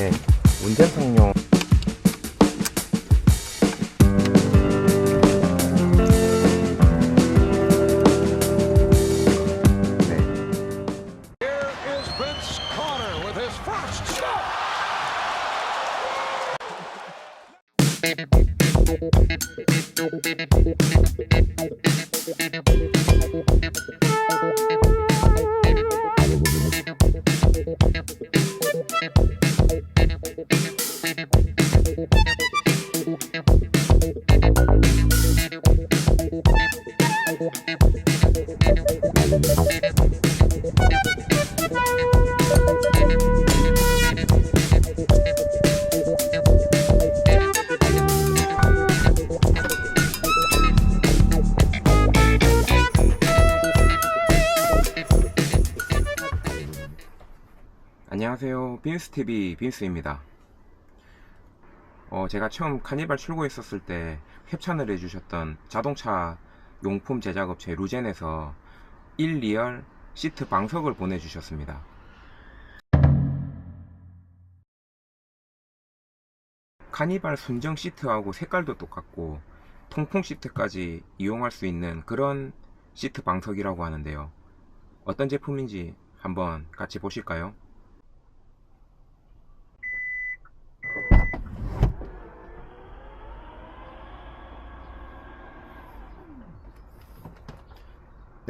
네, 운전석용. 네, 빈스TV 빈스입니다. 어, 제가 처음 카니발 출고했었을 때 협찬을 해주셨던 자동차 용품 제작업체 루젠에서 1, 2열 시트 방석을 보내주셨습니다. 카니발 순정 시트하고 색깔도 똑같고 통풍 시트까지 이용할 수 있는 그런 시트 방석이라고 하는데요. 어떤 제품인지 한번 같이 보실까요?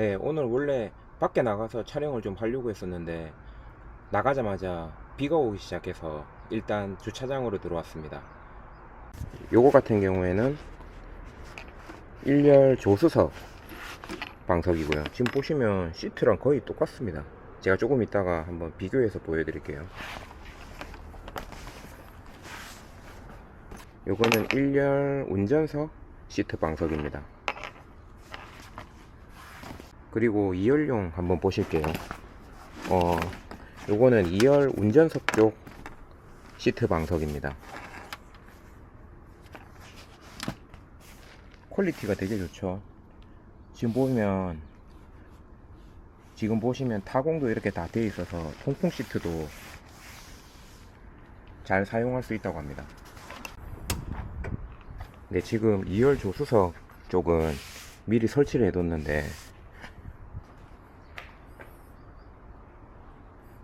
네, 오늘 원래 밖에 나가서 촬영을 좀 하려고 했었는데 나가자마자 비가 오기 시작해서 일단 주차장으로 들어왔습니다. 요거 같은 경우에는 1열 조수석 방석이고요. 지금 보시면 시트랑 거의 똑같습니다. 제가 조금 이따가 한번 비교해서 보여드릴게요. 요거는 1열 운전석 시트 방석입니다. 그리고 2열용 한번 보실게요. 어, 요거는 2열 운전석 쪽 시트 방석입니다. 퀄리티가 되게 좋죠. 지금 보면 지금 보시면 타공도 이렇게 다 되어 있어서 통풍 시트도 잘 사용할 수 있다고 합니다. 네, 지금 2열 조수석 쪽은 미리 설치를 해뒀는데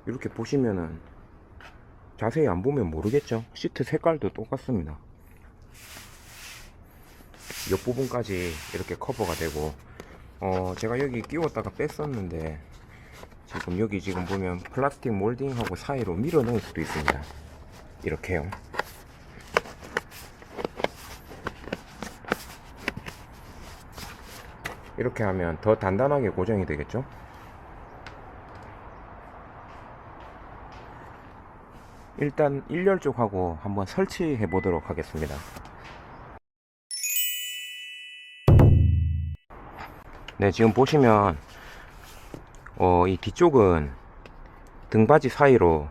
이렇게 보시면은 자세히 안 보면 모르겠죠? 시트 색깔도 똑같습니다. 옆부분까지 이렇게 커버가 되고 어 제가 여기 끼웠다가 뺐었는데 지금 여기 지금 보면 플라스틱 몰딩하고 사이로 밀어 넣을 수도 있습니다. 이렇게요. 이렇게 하면 더 단단하게 고정이 되겠죠 일단 1열 쪽하고 한번 설치해 보도록 하겠습니다. 네, 지금 보시면 어, 이 뒤쪽은 등받이 사이로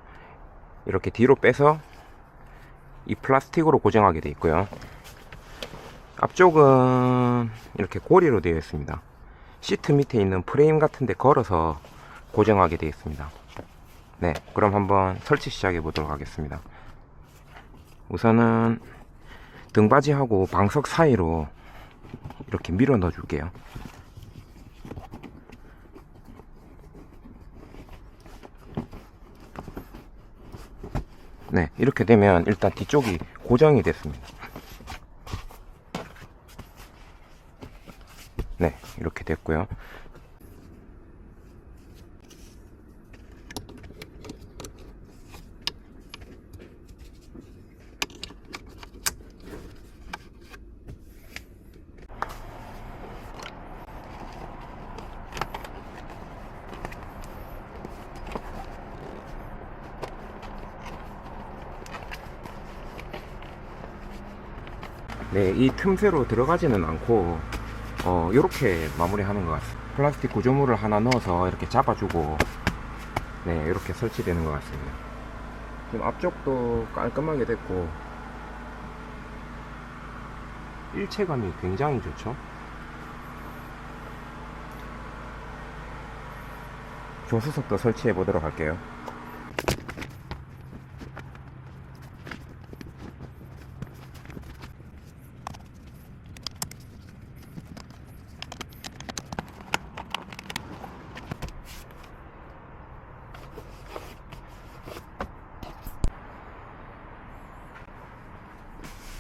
이렇게 뒤로 빼서 이 플라스틱으로 고정하게 되어 있고요. 앞쪽은 이렇게 고리로 되어 있습니다. 시트 밑에 있는 프레임 같은 데 걸어서 고정하게 되어 있습니다. 네, 그럼 한번 설치 시작해 보도록 하겠습니다. 우선은 등받이하고 방석 사이로 이렇게 밀어 넣어 줄게요. 네, 이렇게 되면 일단 뒤쪽이 고정이 됐습니다. 네, 이렇게 됐고요. 네, 이 틈새로 들어가지는 않고 어, 이렇게 마무리하는 것 같습니다. 플라스틱 구조물을 하나 넣어서 이렇게 잡아주고 네, 이렇게 설치되는 것 같습니다. 지금 앞쪽도 깔끔하게 됐고 일체감이 굉장히 좋죠. 조수석도 설치해 보도록 할게요.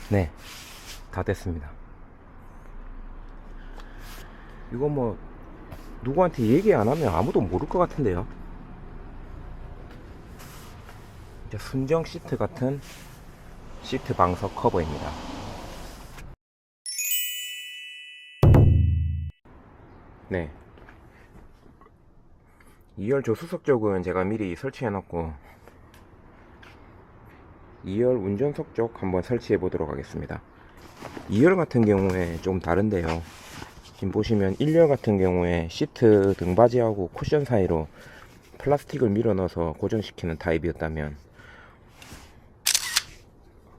네, 다 됐습니다. 이거 뭐 누구한테 얘기 안 하면 아무도 모를 것 같은데요. 이제 순정 시트 같은 시트 방석 커버입니다. 네. 2열 조수석 쪽은 제가 미리 설치해 놨고 2열 운전석 쪽 한번 설치해 보도록 하겠습니다. 2열 같은 경우에 좀 다른데요. 지금 보시면 1열 같은 경우에 시트 등받이하고 쿠션 사이로 플라스틱을 밀어 넣어서 고정시키는 타입이었다면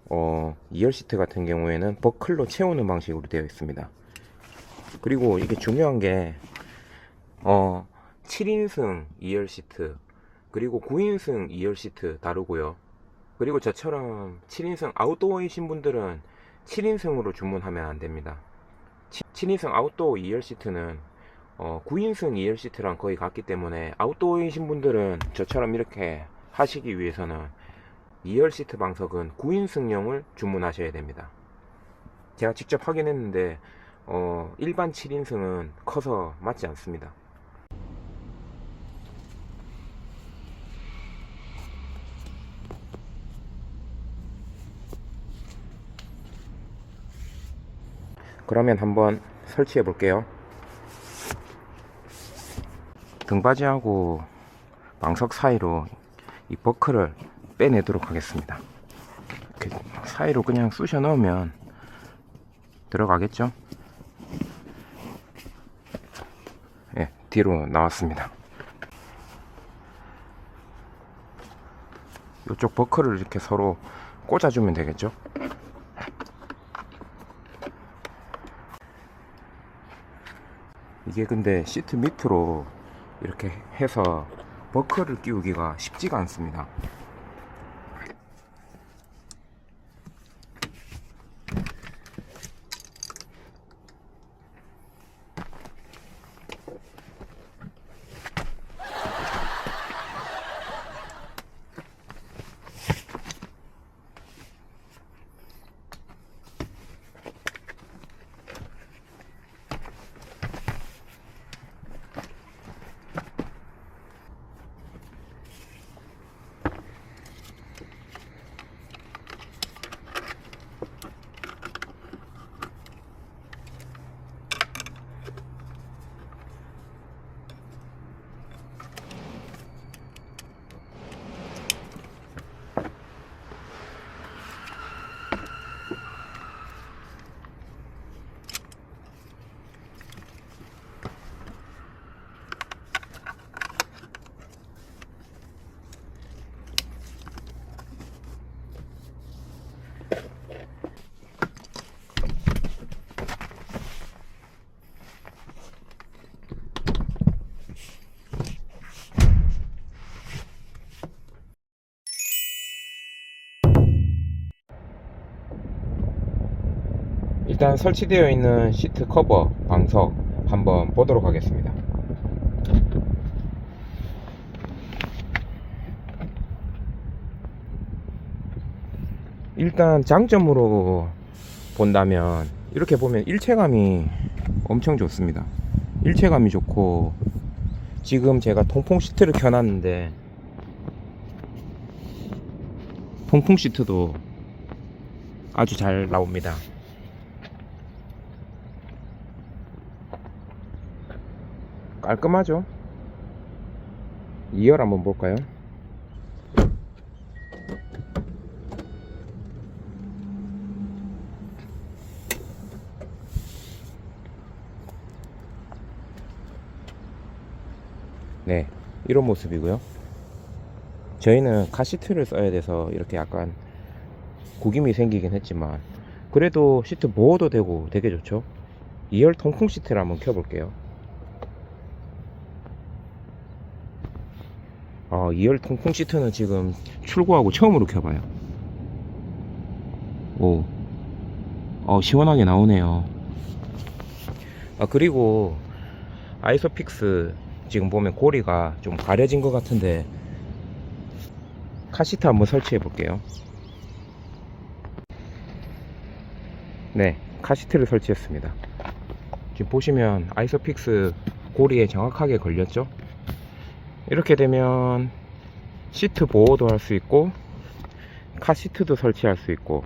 어, 2열 시트 같은 경우에는 버클로 채우는 방식으로 되어 있습니다. 그리고 이게 중요한 게 어, 7인승 2열 시트 그리고 9인승 2열 시트 다르고요. 그리고 저처럼 7인승 아웃도어이신 분들은 7인승으로 주문하면 안 됩니다. 7, 인승 아웃도어 2열 시트는 어, 9인승 2열 시트랑 거의 같기 때문에 아웃도어이신 분들은 저처럼 이렇게 하시기 위해서는 2열 시트 방석은 9인승용을 주문하셔야 됩니다. 제가 직접 확인했는데 어, 일반 7인승은 커서 맞지 않습니다. 그러면 한번 설치해 볼게요. 등받이하고 망석 사이로 이 버클을 빼내도록 하겠습니다. 이렇게 사이로 그냥 쑤셔 넣으면 들어가겠죠? 예, 뒤로 나왔습니다. 이쪽 버클을 이렇게 서로 꽂아주면 되겠죠? 이게 근데 시트 밑으로 이렇게 해서 버클을 끼우기가 쉽지가 않습니다. 일단 설치되어 있는 시트 커버 방석 한번 보도록 하겠습니다. 일단 장점으로 본다면 이렇게 보면 일체감이 엄청 좋습니다. 일체감이 좋고 지금 제가 통풍 시트를 켜놨는데 통풍 시트도 아주 잘 나옵니다. 깔끔하죠? 2열 한번 볼까요? 네, 이런 모습이고요. 저희는 가시트를 써야 돼서 이렇게 약간 구김이 생기긴 했지만 그래도 시트 보호도 되고 되게 좋죠. 2열 통풍 시트를 한번 켜볼게요. 어, 2열 통풍 시트는 지금 출고하고 처음으로 켜봐요. 오, 어, 시원하게 나오네요. 아, 그리고 아이소픽스 지금 보면 고리가 좀 가려진 것 같은데 카시트 한번 설치해 볼게요. 네, 카시트를 설치했습니다. 지금 보시면 아이소픽스 고리에 정확하게 걸렸죠? 이렇게 되면 시트 보호도 할 수 있고 카시트도 설치할 수 있고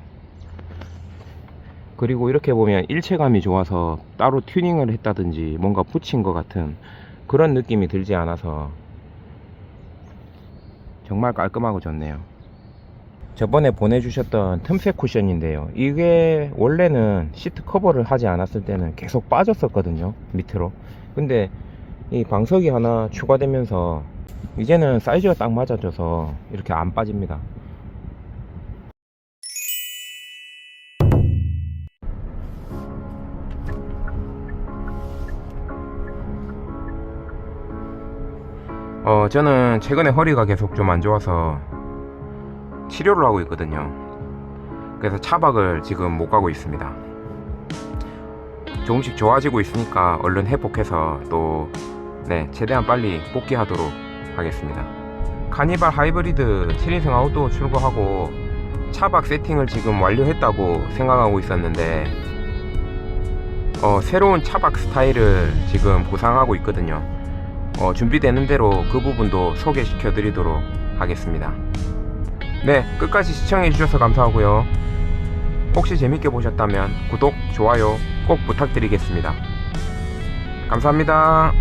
그리고 이렇게 보면 일체감이 좋아서 따로 튜닝을 했다든지 뭔가 붙인 것 같은 그런 느낌이 들지 않아서 정말 깔끔하고 좋네요. 저번에 보내주셨던 틈새 쿠션인데요. 이게 원래는 시트 커버를 하지 않았을 때는 계속 빠졌었거든요. 밑으로. 근데 이 방석이 하나 추가되면서 이제는 사이즈가 딱 맞아져서 이렇게 안 빠집니다. 어, 저는 최근에 허리가 계속 좀 안 좋아서 치료를 하고 있거든요. 그래서 차박을 지금 못 가고 있습니다. 조금씩 좋아지고 있으니까 얼른 회복해서 또, 네, 최대한 빨리 복귀하도록 하겠습니다. 카니발 하이브리드 7인승 아웃도어 출고하고 차박 세팅을 지금 완료했다고 생각하고 있었는데, 어, 새로운 차박 스타일을 지금 구상하고 있거든요. 어, 준비되는 대로 그 부분도 소개시켜 드리도록 하겠습니다. 네, 끝까지 시청해 주셔서 감사하고요. 혹시 재밌게 보셨다면 구독, 좋아요 꼭 부탁드리겠습니다. 감사합니다.